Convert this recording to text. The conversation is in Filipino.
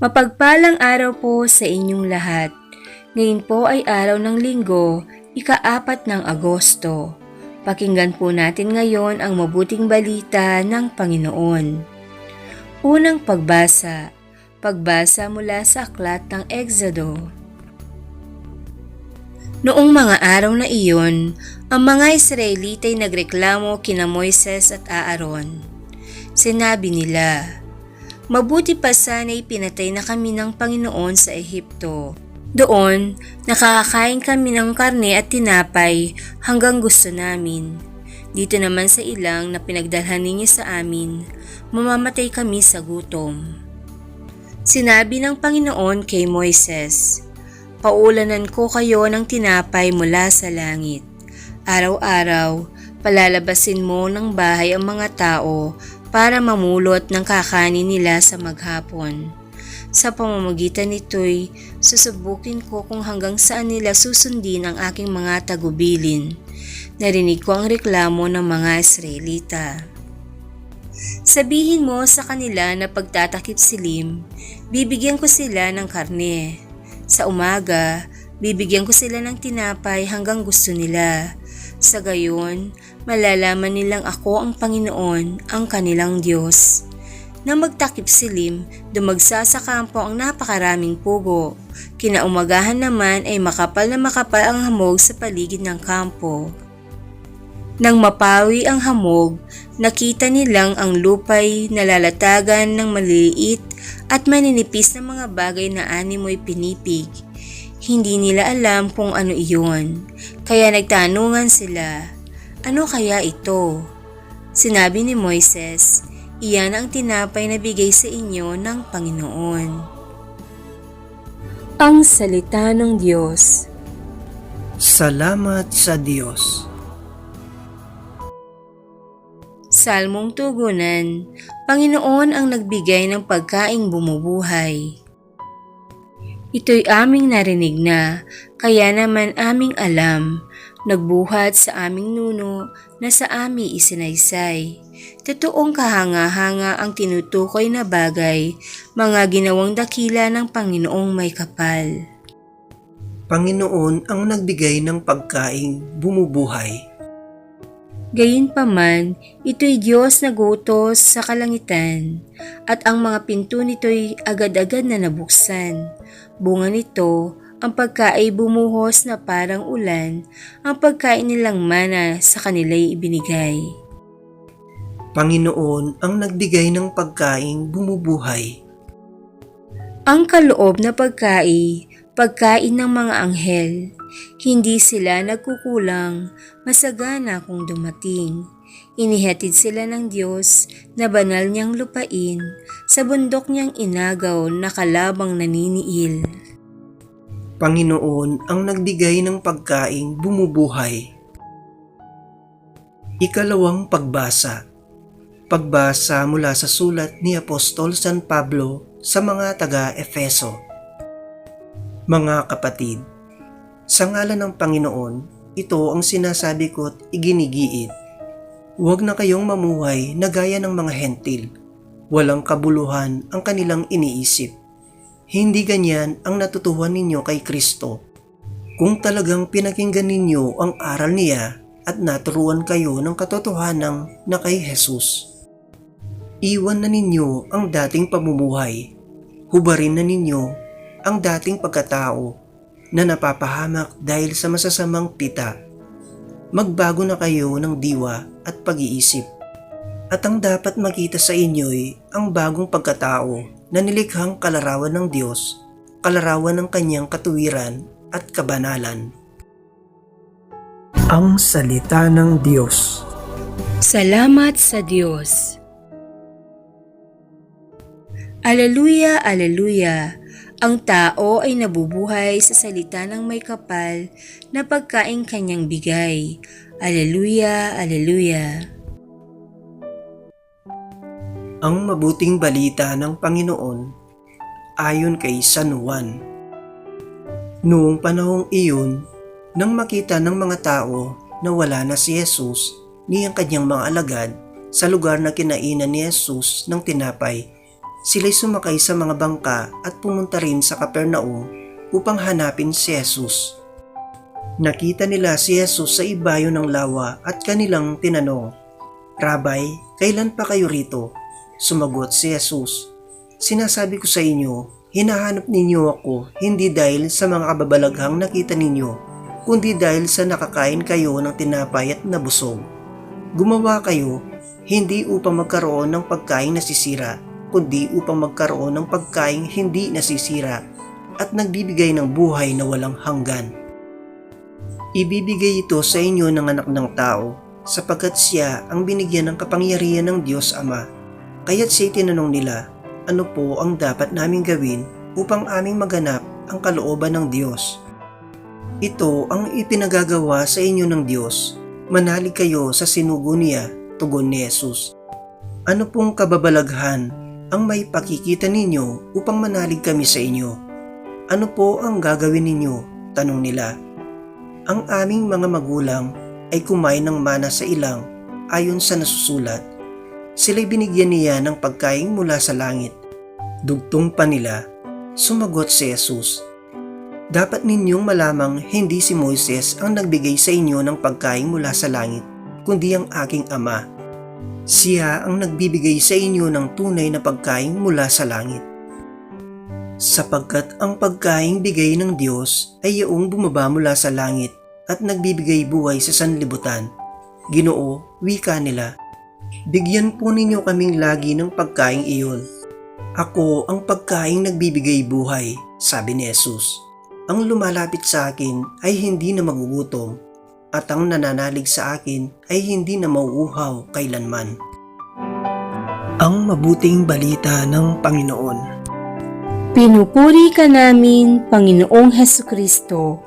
Mapagpalang araw po sa inyong lahat. Ngayon po ay araw ng linggo, ikaapat ng Agosto. Pakinggan po natin ngayon ang mabuting balita ng Panginoon. Unang pagbasa, pagbasa mula sa aklat ng Exodo. Noong mga araw na iyon, ang mga Israelita ay nagreklamo kina Moises at Aaron. Sinabi nila, Mabuti pa sana'y pinatay na kami ng Panginoon sa Ehipto. Doon, nakakakain kami ng karne at tinapay hanggang gusto namin. Dito naman sa ilang na pinagdalhan ninyo sa amin, mamamatay kami sa gutom. Sinabi ng Panginoon kay Moises, Paulanan ko kayo ng tinapay mula sa langit. Araw-araw, palalabasin mo ng bahay ang mga tao para mamulot ng kakanin nila sa maghapon. Sa pamamagitan nito'y susubukin ko kung hanggang saan nila susundin ang aking mga tagubilin. Narinig ko ang reklamo ng mga Israelita. Sabihin mo sa kanila na pagtatakip silim, bibigyan ko sila ng karne. Sa umaga, bibigyan ko sila ng tinapay hanggang gusto nila. Sa gayon, malalaman nilang ako ang Panginoon, ang kanilang Diyos. Nang magtakip silim, dumagsa sa kampo ang napakaraming pugo. Kinaumagahan naman ay makapal na makapal ang hamog sa paligid ng kampo. Nang mapawi ang hamog, nakita nilang ang lupay nalalatagan ng maliliit at maninipis na mga bagay na animoy pinipig. Hindi nila alam kung ano iyon, kaya nagtanungan sila, ano kaya ito? Sinabi ni Moises, iyan ang tinapay na bigay sa inyo ng Panginoon. Ang Salita ng Diyos Salamat sa Diyos. Salmong Tugunan Panginoon ang nagbigay ng pagkaing bumubuhay. Ito'y aming narinig na, kaya naman aming alam, nagbuhat sa aming nuno na sa ami isinaysay. Totoong kahanga-hanga ang tinutukoy na bagay, mga ginawang dakila ng Panginoong may kapal. Panginoon ang nagbigay ng pagkaing bumubuhay. Gayunpaman, ito'y Diyos na gutos sa kalangitan, at ang mga pinto nito'y agad-agad na nabuksan. Bunga nito, ang pagkain bumuhos na parang ulan, ang pagkain nilang mana sa kanila'y ibinigay. Panginoon ang nagbigay ng pagkaing bumubuhay. Ang kaloob na pagkain, pagkain ng mga anghel, hindi sila nagkukulang, masagana kung dumating. Inihatid sila ng Diyos na banal niyang lupain sa bundok niyang inagaw na kalabang naniniil. Panginoon ang nagbigay ng pagkaing bumubuhay. Ikalawang pagbasa. Pagbasa mula sa sulat ni Apostol San Pablo sa mga taga-Efeso. Mga kapatid, sa ngalan ng Panginoon, ito ang sinasabi ko't iginigiit. Huwag na kayong mamuhay na gaya ng mga hentil. Walang kabuluhan ang kanilang iniisip. Hindi ganyan ang natutuhan ninyo kay Kristo. Kung talagang pinakinggan ninyo ang aral niya at naturuan kayo ng katotohanan na kay Jesus. Iwan na ninyo ang dating pamumuhay. Hubarin na ninyo ang dating pagkatao na napapahamak dahil sa masasamang pita. Magbago na kayo ng diwa at pag-iisip. At ang dapat makita sa inyo'y ang bagong pagkatao na nilikhang kalarawan ng Diyos, kalarawan ng kanyang katuwiran at kabanalan. Ang Salita ng Diyos Salamat sa Diyos. Aleluya, aleluya. Ang tao ay nabubuhay sa salita ng may kapal na pagkain kanyang bigay. Aleluya, aleluya. Ang mabuting balita ng Panginoon ayon kay San Juan. Noong panahong iyon, nang makita ng mga tao na wala na si Jesus ni ang kanyang mga alagad sa lugar na kinainan ni Jesus ng tinapay, sila'y sumakay sa mga bangka at pumunta rin sa Kapernaum upang hanapin si Jesus. Nakita nila si Jesus sa ibayo ng lawa at kanilang tinanong, Rabay, kailan pa kayo rito? Sumagot si Jesus, Sinasabi ko sa inyo, hinahanap ninyo ako hindi dahil sa mga kababalaghang nakita ninyo, kundi dahil sa nakakain kayo ng tinapay at nabusog. Gumawa kayo hindi upang magkaroon ng pagkain nasisira, kundi upang magkaroon ng pagkain hindi nasisira at nagbibigay ng buhay na walang hanggan. Ibibigay ito sa inyo ng anak ng tao, sapagkat siya ang binigyan ng kapangyarihan ng Diyos Ama. Kaya't siya tinanong nila, ano po ang dapat naming gawin upang aming maganap ang kalooban ng Diyos? Ito ang ipinagagawa sa inyo ng Diyos. Manalig kayo sa sinugo niya, tugon ni Jesus. Ano pong kababalaghan ang may pakikita ninyo upang manalig kami sa inyo? Ano po ang gagawin ninyo? Tanong nila. Ang aming mga magulang ay kumain ng mana sa ilang ayon sa nasusulat. Sila'y binigyan niya ng pagkain mula sa langit. Dugtong pa nila, sumagot si Jesus. Dapat ninyong malamang hindi si Moises ang nagbigay sa inyo ng pagkain mula sa langit, kundi ang aking ama. Siya ang nagbibigay sa inyo ng tunay na pagkain mula sa langit. Sapagkat ang pagkain bigay ng Diyos ay yaong bumaba mula sa langit at nagbibigay buhay sa sanlibutan. Ginoo, wika nila. Bigyan po ninyo kaming lagi ng pagkain iyon. Ako ang pagkain nagbibigay buhay, sabi ni Jesus. Ang lumalapit sa akin ay hindi na magugutom at ang nananalig sa akin ay hindi na mauuhaw kailanman. Ang mabuting balita ng Panginoon. Pinupuri ka namin, Panginoong Heso Kristo.